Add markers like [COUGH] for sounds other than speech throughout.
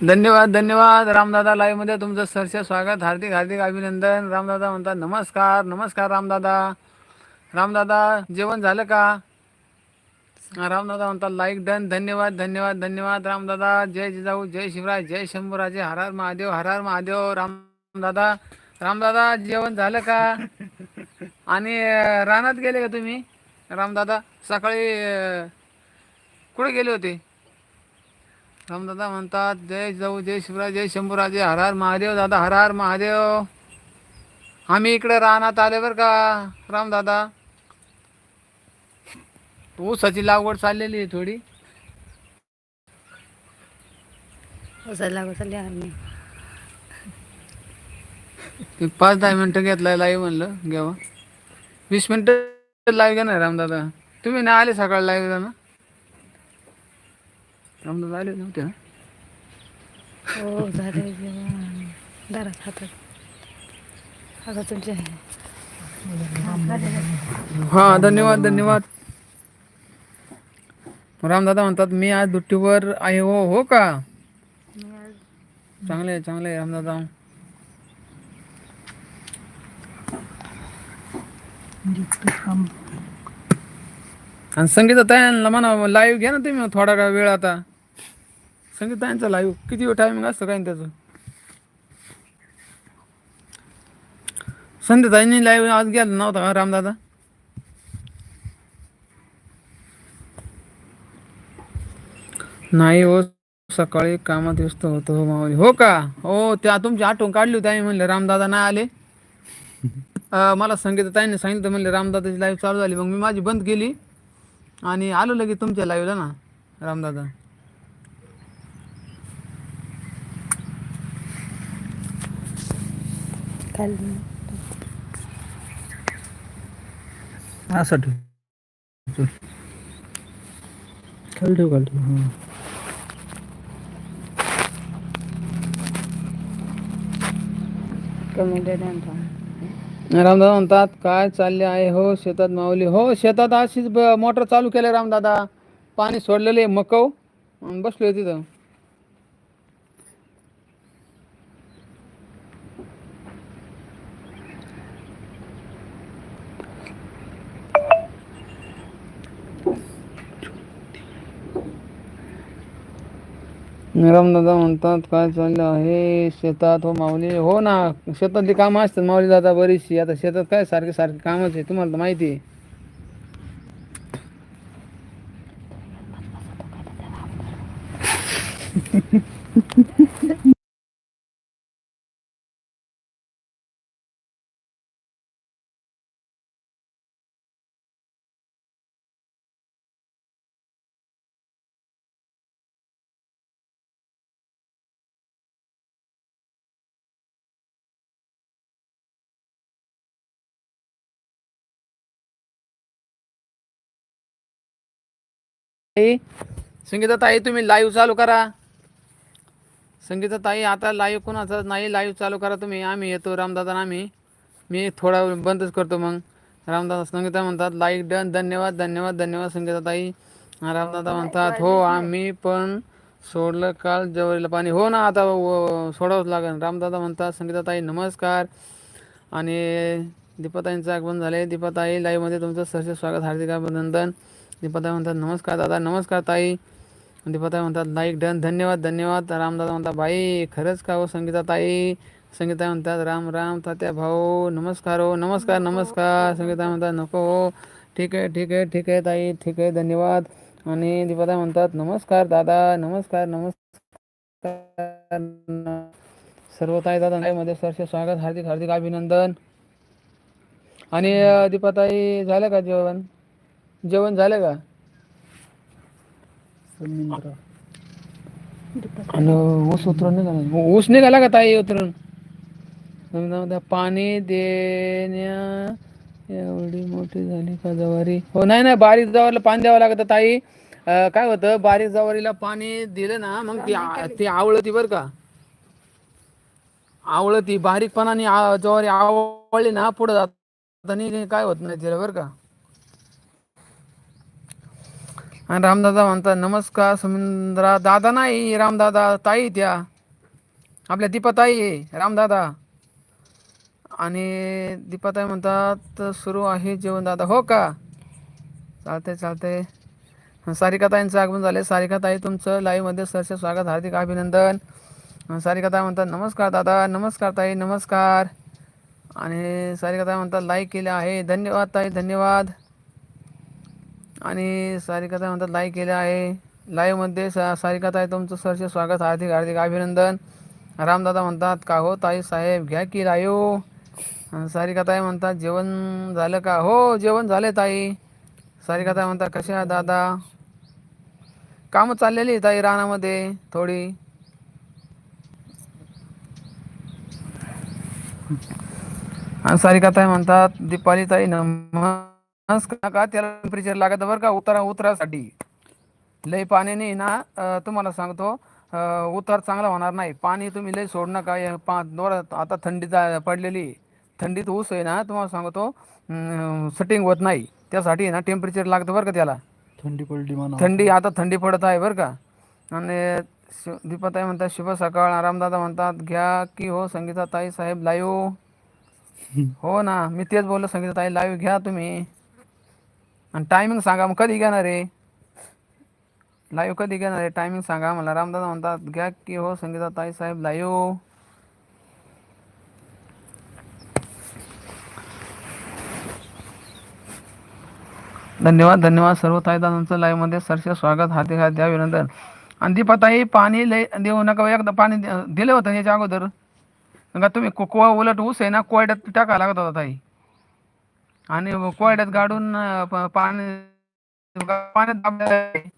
धन्यवाद धन्यवाद. रामदादा लाईव्हमध्ये तुमचं सरसे स्वागत. हार्दिक हार्दिक अभिनंदन. रामदादा म्हणतात नमस्कार नमस्कार रामदादा. रामदादा जेवण झालं का? रामदादा म्हणतात लाईक डन धन्यवाद धन्यवाद धन्यवाद. रामदादा जय जिजाऊ जय शिवराय जय शंभूराजे हरार महादेव हरार महादेव. रामदादा रामदादा जेवण झालं का? आणि रानात गेले का तुम्ही? रामदादा सकाळी कुठे गेले होते? रामदादा म्हणतात जय जाऊ जय शिवराज जय शंभूराजे हर हर महादेव दादा हर हर महादेव. आम्ही इकडे रानात आले बरं का? रामदादा ऊसाची लागवड चाललेली आहे थोडी. चालली पाच दहा मिनटं घेतलाय लाईव्ह म्हणलं घ्यावं. वीस मिनटं लाईव्ह घेणार रामदादा तुम्ही नाही आले सकाळी लाईव्ह ना रामदादा आले नव्हते ना हो झाले जेवण दारात हातात आता तुमचे हां धन्यवाद धन्यवाद रामदादा म्हणतात मी आज दुट्टीवर आहे हो हो का? चांगले आहे चांगले आहे रामदादा आणि संगीता तायांना म्हणा लाईव्ह घ्या ना तुम्ही थोडा वेळ आता. संगीता तायांचा लाईव्ह किती टायमिंग असतं काय त्याचं? संध्याताईंनी लाईव्ह आज गेला नव्हता का रामदादा नाही हो सकाळी कामात व्यस्त होतो हो माऊली. हो का? हो त्या तुमची आठवण काढली होती आम्ही म्हणलं रामदादा नाही आले. मला संगीत ताईंनी सांगितलं म्हणलं रामदादाची लाईव्ह चालू झाली मग मी माझी बंद केली. आणि आलो लगेच तुमच्या लाईव्हला ना रामदादा खाली असं ठेव. खाली ठेव खाली ठेव. हां. कमेंट रामदादा म्हणतात काय चालले आहे? हो शेतात माऊली. हो शेतात अशीच मोटर चालू केलं रामदादा. पाणी सोडलेले आहे मकव बसलोय तिथं. दादा म्हणतात काय चाललं आहे? शेतात हो माऊली. हो ना शेतातली कामं असतात माऊली दादा बरीचशी. आता शेतात काय सारखे सारखे कामच आहे तुम्हाला तर माहिती आहे. [LAUGHS] संगीता ताई तुम्ही लाईव्ह चालू करा. संगीता ताई आता लाईव्ह कोणाचा नाही लाईव्ह चालू करा तुम्ही. आम्ही येतो रामदादा आम्ही. मी थोडा वेळ बंदच करतो मग. रामदादा संगीता म्हणतात लाईक डन धन्यवाद धन्यवाद धन्यवाद संगीता ताई रामदादा म्हणतात हो आम्ही पण सोडलं काल जवळीला पाणी. हो ना आता सोडावंच लागेल. रामदादा म्हणतात संगीता ताई नमस्कार. आणि दीपाताईंचं आगमन झाले दीपाताई लाईव्हमध्ये तुमचं सहर्ष स्वागत हार्दिक अभिनंदन. दीपाताई म्हणतात नमस्कार दादा नमस्कार ताई. दीपाताई म्हणतात लाईक डन धन्यवाद धन्यवाद. रामदादा म्हणतात बाई खरंच का हो संगीता ताई? संगीता म्हणतात राम राम तात्या भाऊ नमस्कार हो नमस्कार नमस्कार. संगीता म्हणतात नको हो. ठीक आहे ठीक आहे ठीक आहे ताई ठीक आहे धन्यवाद. आणि दीपाताई म्हणतात नमस्कार दादा नमस्कार नमस्कार. सर्व ताई दादा मध्ये सरचे स्वागत हार्दिक हार्दिक अभिनंदन. आणि दीपाताई झालं का जेवण? जेवण झालं का? आणि ऊस उतरून निघाला. ऊस निघाला का ताई उतरून? पाणी देण्या एवढी मोठी झाली का जवारी? हो नाही नाही बारीक जवारीला पाणी द्यावं लागतं ताई. काय होतं बारीक जवारीला पाणी दिलं ना मग ती ती आवळती बरं का. आवळती बारीकपणाने ज्वारी आवळली ना पुढे जाताना काय होत नाही तिला बरं का. आणि रामदादा म्हणतात नमस्कार सुमिंद्रा दादा नाही रामदादा ताई त्या. आपल्या दीपाताई आहे रामदादा. आणि दीपाताई म्हणतात सुरू आहे जेवण दादा. हो का? चालते चालते सारिकाताईंचं आगमन झाले सारिकाताई तुमचं लाईव्हमध्ये सरचे स्वागत हार्दिक अभिनंदन. सारिकाताई म्हणतात नमस्कार दादा नमस्कार ताई नमस्कार. आणि सारिकाताई म्हणतात लाईक केले आहे धन्यवाद ताई धन्यवाद. आणि सारिकाताई म्हणतात लाईक केले आहे. लाईव्हमध्ये सा सारिकाताई तुमचं सरचे स्वागत हार्दिक हार्दिक अभिनंदन. रामदादा म्हणतात का हो ताई साहेब घ्या की लाईव सारिकाताई म्हणतात जेवण झालं का? हो जेवण झाले ताई. सारिकाताई म्हणतात कसे दादा? कामं चाललेली आहे ताई रानामध्ये थोडी. आणि सारिकाताई म्हणतात दीपाली ताई नमस्कार का त्याला टेम्परेचर लागत बरं का उतारा उतरासाठी. लय पाण्याने ना तुम्हाला सांगतो उतार चांगला होणार नाही. पाणी तुम्ही लय सोडू नका पा दोरा आता थंडी पडलेली. थंडीत ऊस आहे ना तुम्हाला सांगतो सेटिंग होत नाही. त्यासाठी ना टेम्परेचर लागतं बरं का त्याला. थंडी पडली थंडी आता थंडी पडत आहे बरं का. आणि दीपाताई म्हणतात शुभ सकाळ आरामदादा म्हणतात घ्या की हो संगीता ताई साहेब लाईव्ह [LAUGHS] हो ना मी तेच बोललो संगीता ताई लाईव्ह घ्या तुम्ही. आणि टायमिंग सांगा मग कधी घेणार आहे? लाईव्ह कधी घेणार आहे? टायमिंग सांगा मला रामदादा म्हणतात घ्या की हो संगीता ताई साहेब लाईव्ह धन्यवाद धन्यवाद. सर्व ताईदारांचं लाईव्हमध्ये सरसे स्वागत हार्दिक हार्दिक अभिनंदन. आणि दीपाताई पाणी लय देऊ नका एकदा पाणी दिलं होतं याच्या अगोदर. तुम्ही को उलट ऊस आहे ना कोयड्यात टाकायला लागत होता ताई. आणि कोयड्यात गाडून अं, प- पाणी पाण्यात दाबलेलं आहे.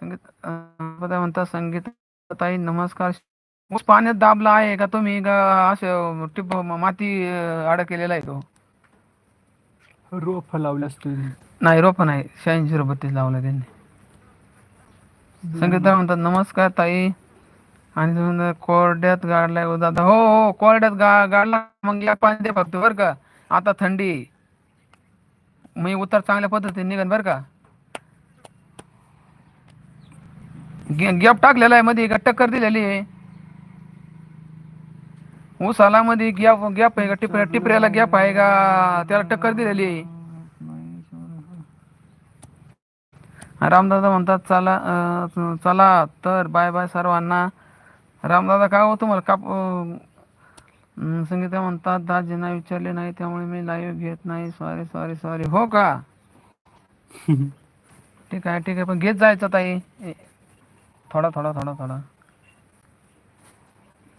संगीत अं, पदा म्हणतात संगीत ताई नमस्कार. ऊस पाण्यात दाबला आहे का तुम्ही? का असं टिप माती अं, आडा केलेला आहे तो? रोप लावले असतील. नाही रोप नाही. शहाऐंशी बत्तीस लावलं त्यांनी. संगीता म्हणतात नमस्कार ताई. आणि तुम्ही म्हणता, कोरड्यात गाडलाय हो दादा. हो हो कोरड्यात गा गाडला. मग या पाणी दे फक्त बरं का. आता थंडी. मी उतार चांगल्या पद्धतीने निघन बरं का. गे- गॅप टाकलेला आहे मध्ये का टक्कर दिलेली आहे. ऊसाला मध्ये गॅप गॅप आहे का टिपऱ्या टिपऱ्याला गॅप आहे का त्याला टक्कर दिलेली आहे. रामदादा म्हणतात चला चला तर बाय बाय सर्वांना. रामदादा काय हो तुम्हाला काप संगीता म्हणतात दाजींना विचारले नाही त्यामुळे मी लाईव्ह घेत नाही. सॉरी सॉरी सॉरी हो का? [LAUGHS] ठीक आहे ठीक आहे. पण घेत जायचं ताई. थोडा थोडा थोडा थोडा.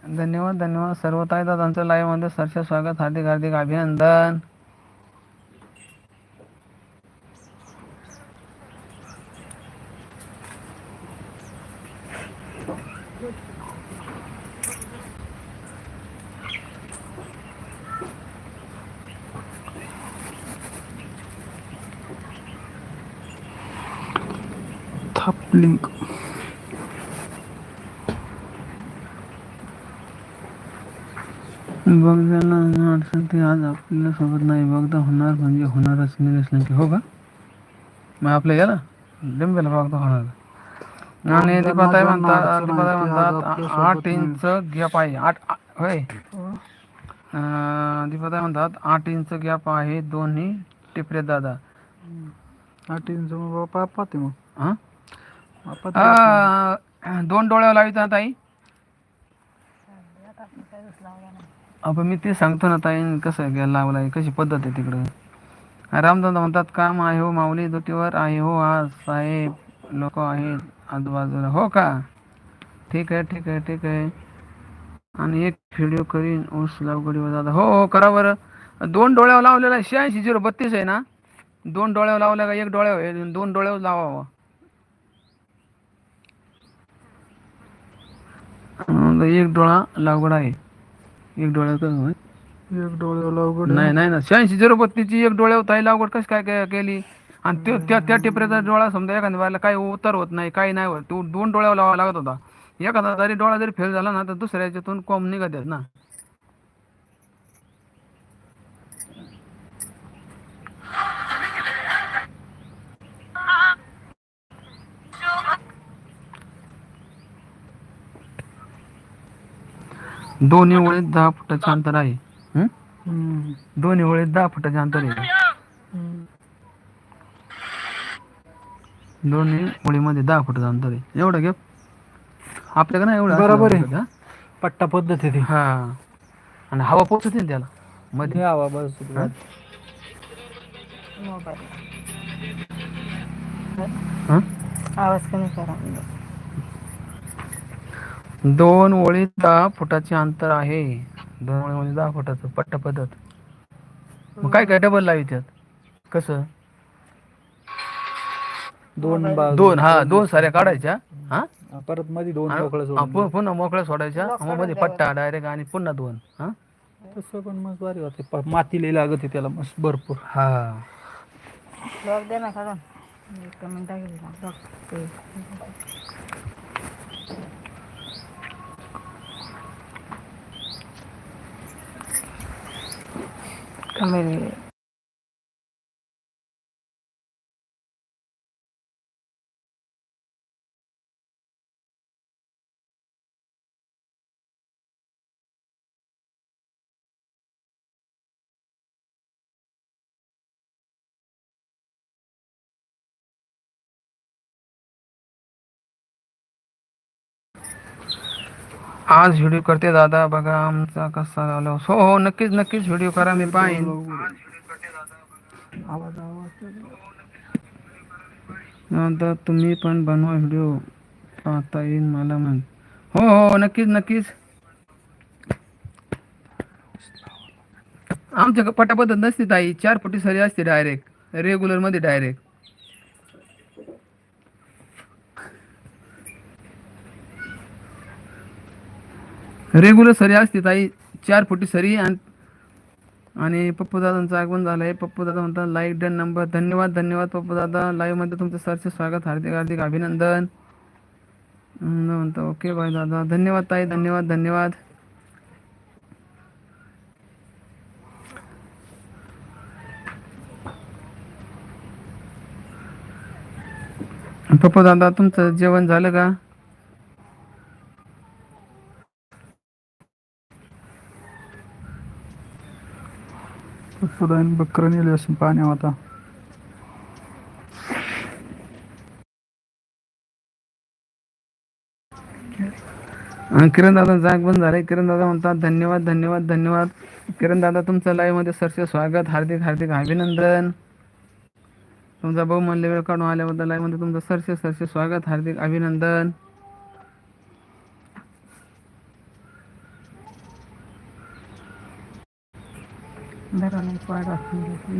धन्यवाद धन्यवाद. सर्व ताई दादांचं लाईव्हमध्ये सरचे स्वागत. हार्दिक हार्दिक अभिनंदन. लिंक अडचण ते आज आपल्यासोबत नाही. बघता होणार म्हणजे होणारच. निलेश लंके हो का? मग आपल्या याला? लिंबेला बघता होणार. आणि दीपाताई म्हणतात दीपाताई म्हणतात आठ इंच गॅप आहे. आठ होय. दीपाताई म्हणतात आठ इंच गॅप आहे दोन्ही टिपरे दादा. आठ इंच मग बापा पाहते मग. हा? अं, दोन डोळ्यावर लावित ना ताई. अप मी ते सांगतो ना ताई कसं घ्यायला लावलाय कशी पद्धत आहे तिकडं. रामदादा म्हणतात काम आहे हो माऊली दुटीवर आहे हो आज साहेब लोक आहेत आजूबाजूला. हो का? ठीक आहे ठीक आहे ठीक आहे. आणि एक व्हिडिओ करीन ऊस लावगडीवर दादा हो हो करा बरं. दोन डोळ्यावर लावलेला शहाऐंशी झिरो बत्तीस आहे ना? दोन डोळ्यावर लावला का एक डोळ्यावर आहे? दोन डोळ्यावर लावावं. एक डोळा लागवड आहे. एक डोळ्याचं. एक डोळ्याला अवघड नाही नाही ना शहाऐंशी झिरो बत्तीसची एक डोळ्यावर ताई लागवड कशी काय काय केली? आणि त्यो- त्या त्या टिपऱ्याचा डोळा समजा एखाद्या वेळेला काही उतर होत नाही काही नाही होत तो दोन डोळ्यावर लावा लागत होता. एखादा जरी डोळा जरी फेल झाला ना तर दुसऱ्या याच्यातून कोंब निघत ना. दोन्ही ओळीत दहा फुटाचे अंतर आहे हं? हम्म. दोन्ही ओळीत दहा फुटाचे अंतर आहे हम्म. दोन्ही ओळीमध्ये दहा फुटाचं अंतर आहे एवढं घे आपल्याकडे नाही एवढं बरोबर आहे. पट्टा पद्धत आहे ती हा आणि हवा पोचते ना त्याला मध्ये द्यावा बस? मोबाईल हं? आवाज कमी करा दोन ओळीत दहा फुटाचे अंतर आहे. दोन ओळीमध्ये दहा फुटाचं पट्टा पद्धत मग काय काय डबल लावी त्यात? कसं? दोन बाजू. दोन हा दोन साऱ्या काढायच्या हा? परत मध्ये दोन आणि मोकळं हा, सोडून पु- पुन्हा मोकळ्या सोडायच्या मग मध्ये पट्टा डायरेक्ट आणि पुन्हा दोन हा? तसं पण मस्त भारी होते प- माती लई लागत आहे त्याला मस्त भरपूर. हा. ब्लॉग दे ना काढून. कमेंट टाकेल ब्लॉग 他们 आज व्हिडिओ करते दादा बघा आमचा कसा झाला. हो हो नक्कीच नक्कीच व्हिडिओ करा मी पाहीन. दादा आता तुम्ही पण बनवा व्हिडिओ पाहता येईल मला म्हण. हो हो नक्कीच नक्कीच. आमच्या पटापद्धत नसते ताई. चार पटी सरी असते डायरेक्ट रेग्युलरमध्ये डायरेक्ट रेग्युलर सरी असते ताई. चार फुटी सरी आणि पप्पू दादांचं आगमन झालंय. पप्पू दादा म्हणतात लाईक डन नंबर धन्यवाद धन्यवाद पप्पू दादा लाईव्हमध्ये तुमचं सरचे स्वागत. हार्दिक हार्दिक अभिनंदन. म्हणतो ओके बाय दादा. धन्यवाद ताई. धन्यवाद धन्यवाद. पप्पू दादा तुमचं जेवण झालं का? सुद्धा बकरं नेले असून पाण्या आता. किरण दादा जाग बंद झाले किरण दादा म्हणतात धन्यवाद धन्यवाद धन्यवाद. किरण दादा तुमचं लाईव्हमध्ये सरचे स्वागत. हार्दिक हार्दिक अभिनंदन. तुमचा बहुमूल्य वेळ काढून आल्याबद्दल लाईव्हमध्ये तुमचं सरचे सरचे स्वागत. हार्दिक अभिनंदन. বেরোনোর পর রসুন রসুন